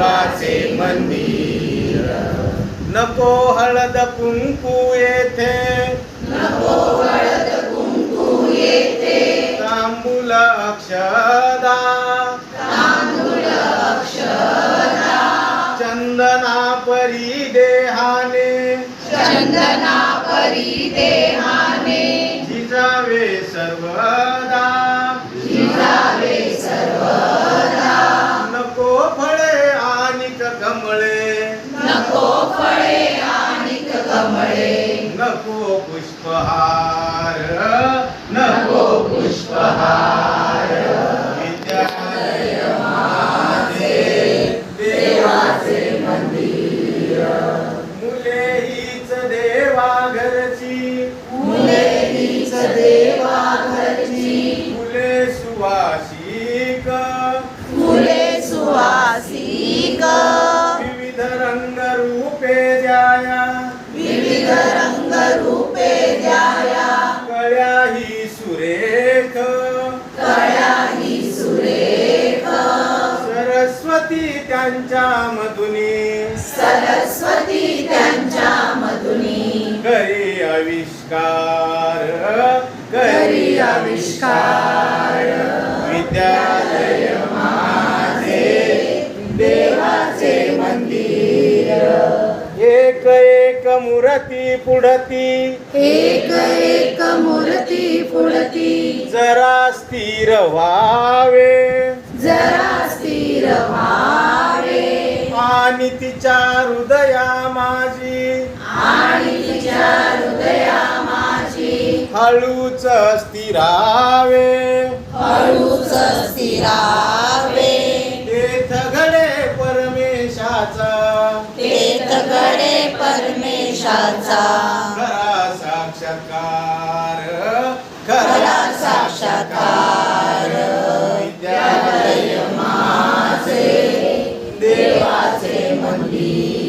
देवाचे मंदिर. नको हळद कुंकू येथे. तांबूल अक्षदा. चंदना परी देहाने. चंदना परिदेहाने जिजावे सर्वदा पुष्पहार नको पुष्पहार। विद्यालय माझे देवाचे मंदिर। मुले हीच देवा घरची मुले हीच देवा त्यांच्या मधुनी सरस्वती त्यांच्या मधुनी करी आविष्कार करी आविष्कार. विद्यालय माझे देवाचे मंदिर. एक एक मूर्ती पुढती. एक एक मूर्ती पुढती. जरा स्थिर व्हावे. जरा तिच्या हृदया माझी. आणि तिच्या हृदया माझी. हळूच स्थिरावे. हळूच स्थिरावे. तेथ घडे परमेशाचा. तेथ गडे परमेशाचा. खरा साक्षात्कार. see.